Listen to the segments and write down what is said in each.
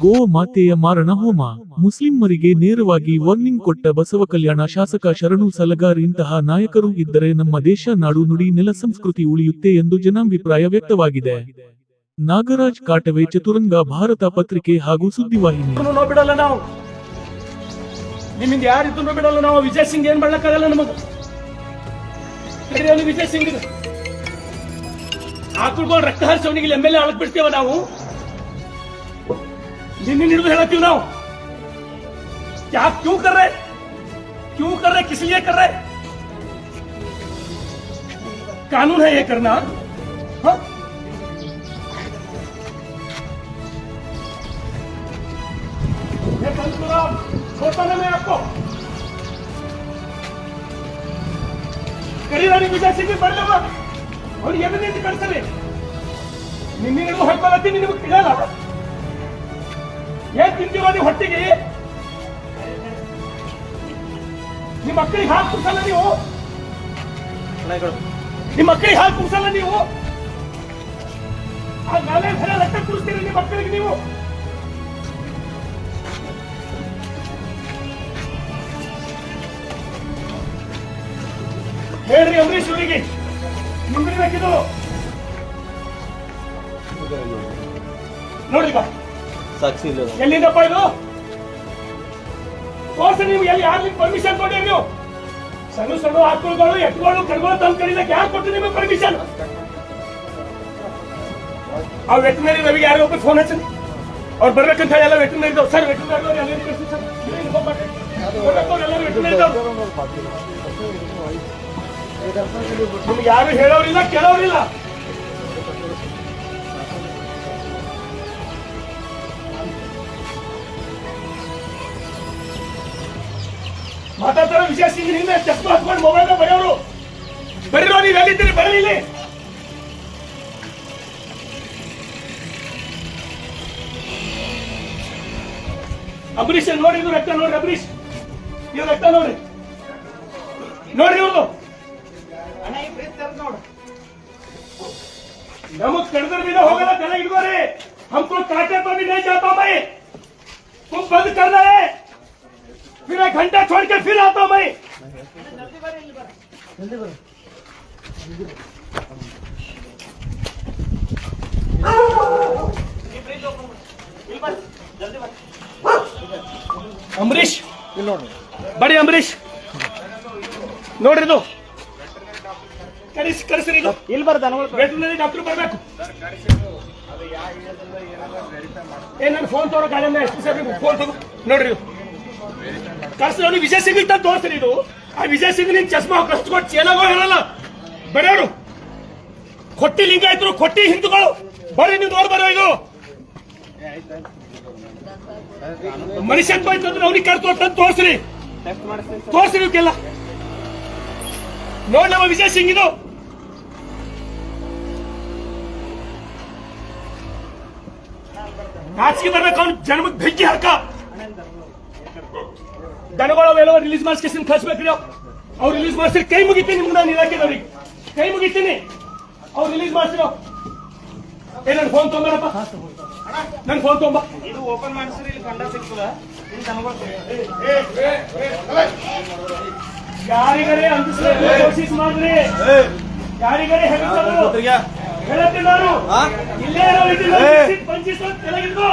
ಗೋ ಮಾತೆಯ ಮಾರಣ ಹೋಮ ಮುಸ್ಲಿಮರಿಗೆ ನೇರವಾಗಿ ವಾರ್ನಿಂಗ್ ಕೊಟ್ಟ ಬಸವ ಕಲ್ಯಾಣ ಶಾಸಕ ಶರಣು ಸಲಗಾರ್ ಇಂತಹ ನಾಯಕರು ಇದ್ದರೆ ನಮ್ಮ ದೇಶ ನಾಡು ನುಡಿ ನೆಲ ಸಂಸ್ಕೃತಿ ಉಳಿಯುತ್ತೆ ಎಂದು ಜನಾಭಿಪ್ರಾಯ ವ್ಯಕ್ತವಾಗಿದೆ. ನಾಗರಾಜ್ ಕಾಟವೆ ಚತುರಂಗ ಭಾರತ ಪತ್ರಿಕೆ ಹಾಗೂ ಸುದ್ದಿವಾಹಿನಿ. ವಿಜಯ್ ಸಿಂಗ್ ಏನ್ ಎಂ ಎಲ್ ಎ ಬಿಡ್ತೇವ ನಾವು? जिन्नी क्यों ना हो? क्या आप क्यों कर रहे? क्यों कर रहे? किस लिए कर रहे? कानून है ये करना हाँ? ನೀವು ಹೊಟ್ಟಿಗೆ? ನಿಮ್ಮ ಮಕ್ಕಳಿಗೆ ಹಾಕಿ ಕುಡ್ಸಲ್ಲ ನೀವು? ನಿಮ್ಮ ಮಕ್ಕಳಿಗೆ ಹಾಕಿ ಕುಡ್ಸಲ್ಲ ನೀವು? ಆ ನಾಳೆ ರಕ್ತ ಕುಡಿಸ್ತೀರಿ ನಿಮ್ಮ ಮಕ್ಕಳಿಗೆ ನೀವು? ಹೇಳ್ರಿ ಅಂಬರೀಶ್ ಅವರಿಗೆ. ನಿಂದಿರ್ಬೇಕಿದು ನೋಡಿ ಬಾ ಸಾಕ್ಷಿ ಇಲ್ಲ ಎಲ್ಲಿಂದಪ್ಪ ಇದು? ತೋರ್ಸಿ ನೀವು ಎಲ್ಲಿ ಯಾರಿಗೆ ಪರ್ಮಿಷನ್ ಕೊಡಿ ನೀವು? ಸಣ್ಣ ಸಣ್ಣ ಆಕಳುಗಳು, ಎತ್ತುಗಳು, ಕರುಗಳು ತಂದು ಕಡಿಲಕ್ಕೆ ಯಾರು ಕೊಟ್ಟು ನಿಮಗೆ ಪರ್ಮಿಷನ್ ಆ ವೆಟನರಿ ನಮಗೆ ಯಾರೋ ಒಬ್ಬ ಫೋನ್ ಹಚ್ಚಿ ಅವ್ರು ಬರ್ಬೇಕಂತ ಹೇಳಿ ಎಲ್ಲ ವೆಟನರಿ ಇದಾವೆ ಸರ್ ವೆಟನರಿ ಎಲ್ಲ ನಿಮ್ಗೆ ಯಾರು ಹೇಳೋರಿಲ್ಲ, ಕೇಳೋರಿಲ್ಲ. ಮಾತಾಡ್ತಾರ ವಿಷಯ ಸಿಂಗ್ ನಿಂದ ಚಸ್ಮಾ ಹಾಕೊಂಡು ಮೊಬೈಲ್ ಬರೆಯೋರು ಬರೀರೋ ನೀವು ಎಲ್ಲಿದ್ದೀರಿ ಬರಲಿ ಇಲ್ಲಿ ಅಂಬರೀಷ್ ನೋಡಿ ಇದು ರಕ್ತ ನೋಡಿ ಅಂಬರೀಷ್ ಇದು ರಕ್ತ ನೋಡಿ ನೋಡ್ರಿ ಇವ್ರದು ನಮಗ್ ಕಡ್ದ್ರ ಬಿಡ ಹೋಗಲ್ಲ ತಲೆ ಹಿಡ್ಕೋರಿ हमको काटे तो भी नहीं जाता मैं तुम बंद कर रहे फिर एक घंटा छोड़ के फिर आता हूं मैं ಅಂಬರೀಶ್ ಬಡಿ ಅಂಬರೀಶ್ ನೋಡ್ರಿ ಇದು ಕರೆಸಿ ಕರೆಸ್ರಿ ಇದು ಇಲ್ಲಿ ಬರ್ದ ವೆಟರ್ನರಿ ಡಾಕ್ಟರ್ ಬರ್ಬೇಕು ಏ ನನ್ನ ಫೋನ್ ತೋರೋ ಗಾಡಿಯಿಂದ ಎಷ್ಟು ಸರ್ ಫೋನ್ ತಗೋ ನೋಡ್ರಿ ಕರ್ಸಿ ನೋಡಿ ವಿಜಯ್ ಸಿಂಗ್ ಅಂತ ಇದು. ಆ ವಿಜಯ್ ಸಿಂಗ್ ನಿನ್ ಚಸ್ಮಾ ಕಸ್ಕೊಟ್ಟು ಚೇಲಾಗೋ ಹೇಳಲ್ಲ. ಬರೆಯೋರು ಕೊಟ್ಟಿ ಲಿಂಗಾಯತರು, ಕೊಟ್ಟಿ ಹಿಂದೂಗಳು. ಬರ್ರಿ, ನೀವು ಬರೋ ಇದು. ಮನುಷ್ಯತ್ವ ಇತ್ತಂದ್ರೆ ಅವ್ನಿಗೆ ಕರ್ತು ತಂದು ತೋರಿಸ್ರಿ. ತೋರಿಸ್ರಿ ಇವಕ್ಕೆಲ್ಲ ನೋಡಿ ನಮ್ಮ ವಿಜಯ್ ಸಿಂಗ್ ಇದು. ನಾಚಿಕೆ ಬರ್ಬೇಕು, ಅವ್ನು ಜನ್ಮಕ್ಕೆ ಬೆಂಕಿ ಹಾಕ. ದನಗಳು ಎಲ್ಲ ರಿಲೀಸ್ ಮಾಡಿಸ್ಕೇಸಿನ ಕಳಿಸ್ಬೇಕ್ರಿ ಅವ್ರು ರಿಲೀಸ್ ಮಾಡಿಸ್ರಿ ಕೈ ಮುಗಿತೀನಿ ನಿಮ್ಗೆ ನಾನು ಇಲಾಖೆದವ್ರಿಗೆ ಕೈ ಮುಗಿತೀನಿ. ಅವ್ರು ರಿಲೀಸ್ ಮಾಡಿಸಿರೋ ಏ ನನ್ನ ಫೋನ್ ತೊಗೊಂಬರಪ್ಪ ನನ್ನ ಫೋನ್ ತೊಗೊಂಬ ಇದು ಓಪನ್ ಮಾಡಿಸ್ರಿ ಇಲ್ಲಿ ಕಂಡ ಸಿಗ್ತದ. ಯಾರಿಗರೇ ಅಂದಿಸ್ಬೇಕು ಕೋಶಿಸ್ ಮಾಡ್ರಿ. ಯಾರಿಗರೇ ಹೆದರ್ಸೋದು ಹೇಳತ್ತೀನಿ ನಾನು? ಇಲ್ಲೇ ಇರೋ ಇದ್ದೀವಿ ಏ. ಪಂಚಿಸ್ ತೆಲಗಿದ್ಕೋ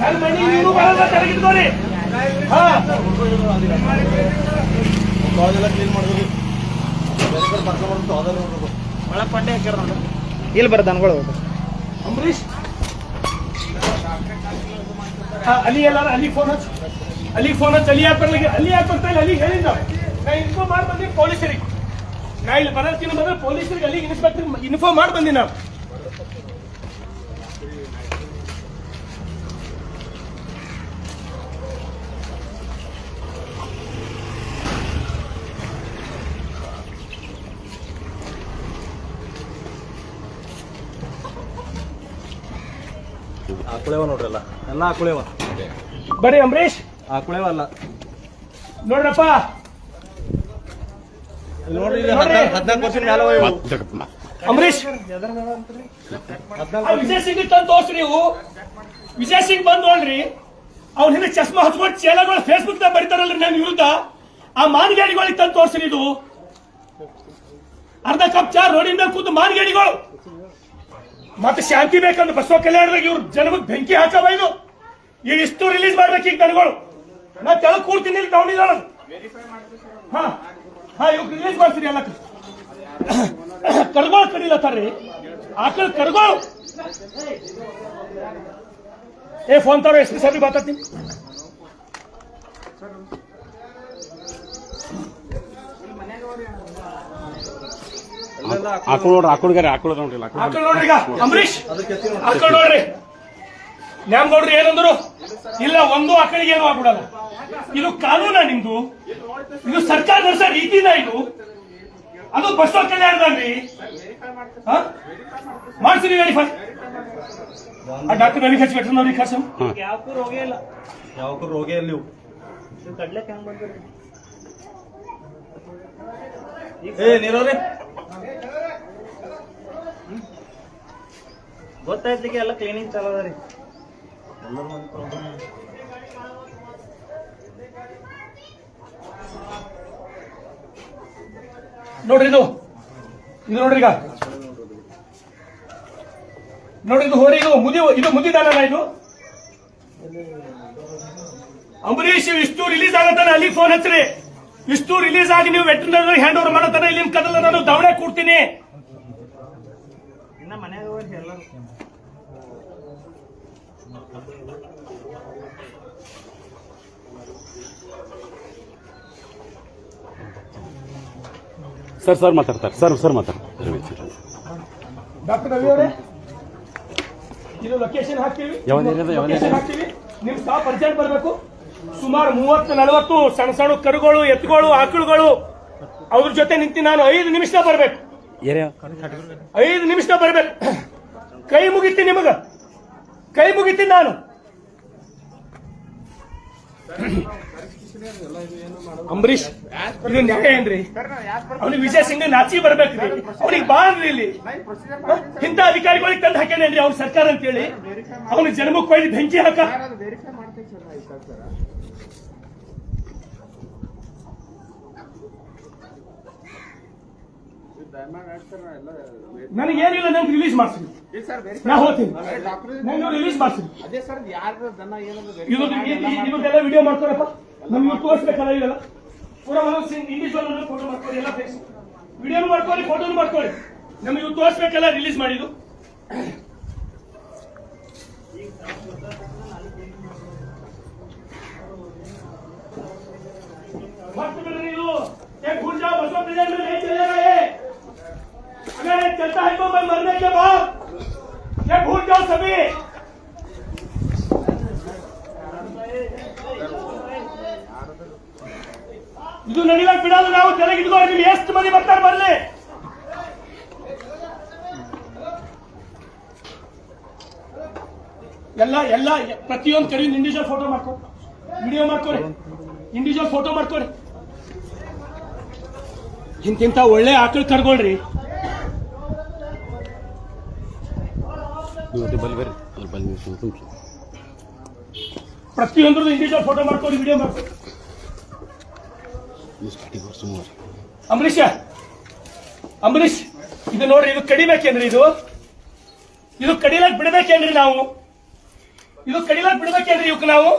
ನನ್ನ ಮನೆ ನೀವು ಬರಲ್ಲ ತೆಲಗಿದ್ಕೋರಿ ಕ್ಲೀನ್ ಒಳಗೆ ಪಡ್ಡೆ ಹಾಕ್ಯಾರ ಇಲ್ಲಿ ಬರ ದನಗಳು ಅಂಬರೀಶ್ ಅಲ್ಲಿ ಅಲಿ ಎಲ್ಲಾರ ಅಲ್ಲಿ ಫೋನ್ ಹಚ್ಚ. ಅಲ್ಲಿ ಫೋನ್ ಹಚ್ಚ ಅಲ್ಲಿ ಯಾಕೆ ಬರ್ಲಿಕ್ಕೆ? ಅಲ್ಲಿ ಯಾಕೆ ಬರ್ತಾ ಇಲ್ಲ? ಅಲ್ಲಿ ಹೇಳಿದ್ದ. ನಾ ಇನ್ಫೋ ಮಾಡಿ ಬಂದಿ, ಪೊಲೀಸರಿಗೆ. ನಾ ಇಲ್ಲಿ ಬರೋದಕ್ಕಿಂತ ಬಂದ್ರೆ ಪೊಲೀಸರಿಗೆ ಅಲ್ಲಿ ಇನ್ಸ್ಪೆಕ್ಟರ್ ಇನ್ಫೋ ಮಾಡಿ ಬಂದಿ ನಾವು ಆಕುಳೇವ ನೋಡ್ರಲ್ಲ ಎಲ್ಲ ಕುಳೆವ. ಬರಿ ಅಂಬರೀಶ್ ಆ ಕುಳೆವ ಅಲ್ಲ. ನೋಡ್ರಪ್ಪ. ನೋಡ್ರಿ ಹದ್ನಾಲ್ಕು ವರ್ಷದ ಅವ ಅಂಬರೀಶ್ ವಿಜಯ್ ಸಿಂಗ್ ತಂದು ತೋರ್ಸಿ ನೀವು. ವಿಜಯ್ ಸಿಂಗ್ ಬಂದ್ ನೋಡ್ರಿ. ಅವ್ನ ಹಿಂದೆ ಚಸ್ಮಾ ಹಚ್ಕೊಂಡು ಚೇಲಗಳು ಫೇಸ್ಬುಕ್ ದಾಗ ಬರೀತಾರಲ್ರಿ ನನ್ನ ವಿರುದ್ಧ. ಆ ಮಾನಗಾಡಿಗಳಿಗೆ ತಂದು ತೋರ್ಸ್ರಿ ಇದು. ಅರ್ಧ ಕಪ್ ಚಾ ರೋಡಿಂದ ಮೇಲೆ ಕೂತು ಮಾನಗಾಡಿಗಳು. ಮತ್ತೆ ಶಾಂತಿ ಬೇಕಂದ್ರೆ ಬಸವ ಕಲ್ಯಾಣದಾಗ ಇವ್ರು ಜನಮಗೆ ಬೆಂಕಿ ಹಾಕವ ಇದು ಈಗ ಇಷ್ಟು ರಿಲೀಸ್ ಮಾಡ್ಬೇಕು ಈಗ ನನಗಳು ನಾ ತೆಳಗ್ ಕೂಡ್ತೀನಿ ಇಲ್ಲಿ ತಗೊಂಡಿದ್ದಾಳ ಹಾ ಹಾ ಇವಾಗ ರಿಲೀಸ್ ಮಾಡ್ತೀರಿ ಎಲ್ಲ ಕರ್ಗೋಳ್ ಕಡಿಲತ್ತಾರ್ರಿ ಆಕಳ ಕರ್ಗೋಳು ಏ ಫೋನ್ ತರೋ ಎಸ್ ಪಿ ಸಾಹೇಬ್ರಿಗೆ ಮಾತಾಡ್ತೀನಿ ಆಕಳು ನೋಡ್ರಿ ಆಕಳುಗಾರೆ ಆಕಳು ನೋಡ್ರಿ ಆಕಳು ನೋಡ್ರಿ. ಈಗ ಅಂಬರೀಶ್ ಆಕಳ ನೋಡ್ರಿ. ನ್ಯಾಮಗೌಡ್ರಿ ಏನಂದ್ರು ಇಲ್ಲ ಒಂದು ಆಕಳಿಗೆ ಏನು ಆಗ್ಬಿಡಲ್ಲ. ಇದು ಕಾನೂನ ನಿಮ್ದು. ಇದು ಸರ್ಕಾರ ನಡೆಸೋ ರೀತಿನ ಇದು. ಅದು ಬಸ್ ಕಲ್ಯಾಣದಲ್ಲಿ. ಮಾಡ್ಸಿರಿ ವೆರಿಫೈ ಆ ಡಾಕ್ಟರ್ ನನಗೆ ಹಚ್ಚಿ ನೋಡಿ ಖರ್ಚು ಯಾವಕ್ಕೂ ರೋಗ ಇಲ್ಲ. ಯಾವಕ್ಕೂ ರೋಗ ಇಲ್ಲ ನೀವು. ಕಡ್ಲೆ ಹೆಂಗ್ ಬಂದ್ರಿ ಏ ನೀರವ್ರಿ. ಗೊತ್ತಾಯ್ತಿಗೆ ಎಲ್ಲ ಕ್ಲೀನಿಂಗ್ ಚಾಲೋ ಅದ ರೀ. ಮಂದಿ ನೋಡ್ರಿ ಇದು. ಇದು ನೋಡ್ರಿ ಈಗ. ನೋಡ್ರಿ ಇದು ಹೋರಿ, ಇದು ಮುದಿ, ಇದು ಮುದಿದಾನಲ್ಲ ಇದು? ಅಂಬರೀಷ್ ಇಷ್ಟು ರಿಲೀಸ್ ಆಗತ್ತಾನೆ ಅಲ್ಲಿ ಫೋನ್ ಹಚ್ಚ್ರಿ. ಇಷ್ಟು ರಿಲೀಸ್ ಆಗಿ ನೀವು ವೆಟರ್ನರಿ ಹ್ಯಾಂಡ್ ಓವರ್ ಮಾಡತ್ತಾನ ಇಲ್ಲಿ ಕದಲ ನಾನು ದವಡೆ ಕೊಡ್ತೀನಿ. ಇನ್ನ ಮನ್ಯಾಗ ಎಲ್ಲರೂ? ಸರ್ ಸರ್ ಮಾತಾಡ್ತಾರೆ. ಸರ್ ಸರ್ ಮಾತಾಡ್ತಾರೆ. ಡಾಕ್ಟರ್ ರವಿ ಅವರೇ ಇದು ಲೊಕೇಶನ್ ಹಾಕ್ತೀವಿ. ಲೊಕೇಶನ್? ಹಾಕ್ತೀವಿ. ನಿಮ್ ಸ್ಟಾಫ್ ಅರ್ಜೆಂಟ್ ಬರಬೇಕು. ಸುಮಾರು ಮೂವತ್ತು ನಲವತ್ತು ಸಣ್ಣ ಸಣ್ಣ ಕರುಗಳು ಎತ್ತುಗಳು ಆಕಳುಗಳು. ಅವ್ರ ಜೊತೆ ನಿಂತು ನಾನು ಐದು ನಿಮಿಷ ಬರ್ಬೇಕು. ಐದು ನಿಮಿಷ ಬರಬೇಕು. ಕೈ ಮುಗಿತಿ ನಿಮಗ. ಕೈ ಮುಗಿತಿ ನಾನು. ಅಂಬರೀಶ್ ಇದು ನ್ಯಾಯ ಏನ್ರಿ? ಅವ್ನಿಗೆ ವಿಜಯ್ ಸಿಂಗ್ ನಾಚಿ ಬರ್ಬೇಕ್ರಿ ಅವ್ನಿಗೆ ಬಾಳ್ರಿ ಇಲ್ಲಿ. ಇಂಥ ಅಧಿಕಾರಿಗಳಿಗೆ ತಂದು ಹಾಕ್ಯಾನೇನ್ರಿ ಅವ್ನ ಸರ್ಕಾರ ಅಂತೇಳಿ. ಅವ್ನಿಗೆ ಜನ್ಮಕ್ಕೆ ಬೆಂಕಿ ಹಾಕ. ನನಗೇನಿಲ್ಲ ನಂಗೆ ರಿಲೀಸ್ ಮಾಡ್ತೀನಿ ನಾ ಹೋಗ್ತೀನಿ. ರಿಲೀಸ್ ಮಾಡ್ಸಿ. ಅದೇ ಸರ್ ಯಾರ ದನ ಏನಂದ್ರೆ ವಿಡಿಯೋ ಮಾಡ್ತಾರಪ್ಪ. ನಮ್ಗೆ ತೋರಿಸ್ಬೇಕಲ್ಲ ಇದೆಲ್ಲ ಪೂರ ಮನೋಜ್ ಸಿಂಗ್ ಇಂಗ್ಲಿಷ್ ಫೋಟೋ ಮಾಡ್ಕೊಳ್ಳಿ ಎಲ್ಲ ಫೇಸ್ ವಿಡಿಯೋ ಮಾಡ್ಕೊಳ್ಳಿ ಫೋಟೋನು ಮಾಡ್ಕೊಳ್ಳಿ. ನಮ್ಗೆ ಇವು ತೋರಿಸ್ಬೇಕಲ್ಲ ರಿಲೀಸ್ ಮಾಡಿದ್ದು. ಮತ್ತೆ ನೀವು ಗುರ್ಜಾ ಬಸವ ಪ್ರಜಾರ ಮೇಲೆ बसों प्रेजेंट में नहीं चलेगा ये अगर ये चलता है तो मैं मरने के बाद ये भूल जाओ सभी ಇದು ನಡಿಲಕ್ ಬಿಡಲ್ಲ ನಾವು ತೆಲಗಿ ಇಟ್ಕೋ ನೀವು ಎಷ್ಟು ಮಂದಿ ಬರ್ತಾರೆ ಬರ್ಲಿ ಎಲ್ಲ ಎಲ್ಲ ಪ್ರತಿಯೊಂದು ಕಡೆ ಇಂಡಿವಿಜುವಲ್ ಫೋಟೋ ಮಾಡ್ಕೊ ವಿಡಿಯೋ ಮಾಡ್ಕೊರಿ ಇಂಡಿವಿಜುವಲ್ ಫೋಟೋ ಮಾಡ್ಕೊರಿ ಇಂತಿಂತ ಒಳ್ಳೆ ಆಕಳು ಕರ್ಕೊಳ್ರಿ ನೀವು ಬಲ್ ಬರ್ರಿ ಅಲ್ಲಿ ಸುಮ್ ಪ್ರತಿಯೊಂದ್ರದ್ದು ಇಂಡಿವಿಜುವಲ್ ಫೋಟೋ ಮಾಡ್ಕೊಡಿ ವಿಡಿಯೋ ಮಾಡ್ಕೊ ನೀವು ಸ್ಟಾರ್ಟಿಂಗ್ ಬರ್ರಿ ಸುಮ್ಮನೆ ಅಂಬರೀಷ, ಅಂಬರೀಷ್, ಇದು ನೋಡ್ರಿ, ಇದು ಕಡಿಬೇಕೇನ್ರಿ ಇದು? ಇದು ಕಡಿಲಾಕ್ ಬಿಡ್ಬೇಕೇನ್ರಿ ನಾವು? ಇದು ಕಡಿಲಾಕ್ ಬಿಡ್ಬೇಕೇನ್ರಿ ಇವಕ್ಕೆ ನಾವು?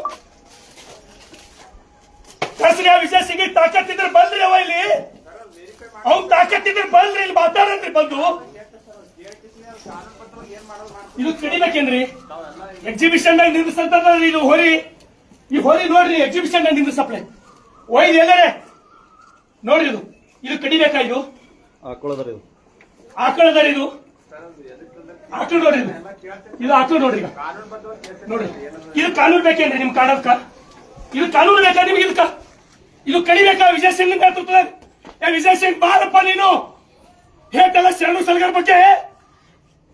ಕಳ್ಸ್ರಿ ಆ ವಿಜಯ್ ಸಿಂಗ್ ತಾಕತ್ತಿದ್ರೆ ಬಂದ್ರಿ ಅವ ಇಲ್ಲಿ. ಅವ್ನ್ ತಾಕತ್ತಿದ್ರೆ ಬಂದ್ರಿ ಇಲ್ಲಿ ಮಾತಾಡನ್ರಿ ಬಂದು. ಇದು ಕಡಿಬೇಕೇನ್ರಿ ಎಕ್ಸಿಬಿಷನ್ ನಾಗ ನಿಂದಿಸ್ತಂತ ಇದು ಹೊರಿ. ಈ ಹೊರಿ ನೋಡ್ರಿ ಎಕ್ಸಿಬಿಷನ್ ನಾಗ ಸಪ್ಲೈ. ಒಯ್ದು ಎಲ್ಲರೇ. ನೋಡ್ರಿ ಇದು. ಇದು ಕಡಿಬೇಕಾ ಇದು. ಹಾಕೊಳ್ಳೋದ್ರಿ ಇದು. ಆಕಳದಾರ ಇದು. ಆಕಳು ನೋಡ್ರಿ ಇದು. ಆಕಳು ನೋಡ್ರಿ ನೋಡ್ರಿ. ಇದು ಕಾನೂನು ಬೇಕೇನ್ರಿ ನಿಮ್ ಕಾಡದ್ಕ ಇದು ಕಾನೂನು ಬೇಕಾ ನಿಮ್ಗೆ ಇದಕ್ಕ? ಇದು ಕಡಿಬೇಕಾ ವಿಜಯ್ ಸಿಂಗ್ ನೇತೃತ್ವದಾಗ ಏ ವಿಜಯ್ ಸಿಂಗ್ ಬಾರಪ್ಪ ನೀನು. ಹೇಳ್ತಲ್ಲ ಶರಣು ಸಲಗರ್ ಬಗ್ಗೆ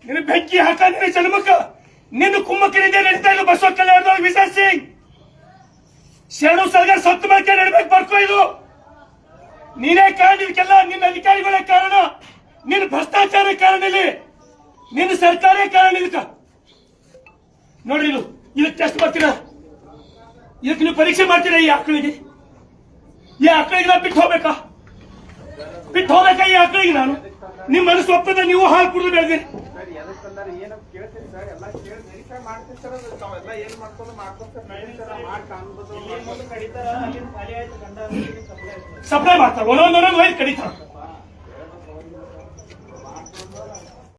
ನಿನ್ನ ಬೆಂಕಿ ಹಾಕ ನಿನ್ನ ನಿನ್ನ ಕುಮ್ಮಕ್ಕನಿಂದ ನಡೀತಾ ಇಲ್ಲ ಬಸವ ಕಲ್ಯಾಣದೊಳಗೆ ವಿಜಯ್ ಸಿಂಗ್ ಶರಣು ಸರ್ಕಾರ ಸತ್ತು ಮಾಡ್ಕೆ ನಡ್ಬೇಕು ಬರ್ಕೋ ಇದು. ನೀನೇ ಕಾರಣ, ಇದಕ್ಕೆಲ್ಲ ನಿನ್ನ ಅಧಿಕಾರಿಗಳೇ ಕಾರಣ. ನಿನ್ನ ಭ್ರಷ್ಟಾಚಾರ ಕಾರಣ ಇಲ್ಲಿ. ನಿನ್ನ ಸರ್ಕಾರೇ ಕಾರಣ ಇದಕ್ಕ. ನೋಡ್ರಿ ಇದು. ಇದಕ್ಕೆ ಟೆಸ್ಟ್ ಮಾಡ್ತೀರಾ? ಇದಕ್ಕೆ ನೀವು ಪರೀಕ್ಷೆ ಮಾಡ್ತೀರಾ ಈ ಆಕಳಿಗೆ? ಈ ಆಕಳಿಗೆ ನಾನು ಬಿಟ್ಟು ಹೋಗ್ಬೇಕಾ? ಬಿಟ್ಟು ಹೋಗ್ಬೇಕಾ ಈ ಆಕಳಿಗೆ ನಾನು. ನಿಮ್ಮ ಮನಸ್ಸು ಒಪ್ಪದ ನೀವು ಹಾಲು ಕುಡಿದು ಬೆಳೆದಿರಿ. ಸಪ್ಲೈ ಮಾಡ್ತಾರೆ ಒಂದೊಂದೊಂದೊಂದು ವೈರ್ ಕಡಿತಾರೆ.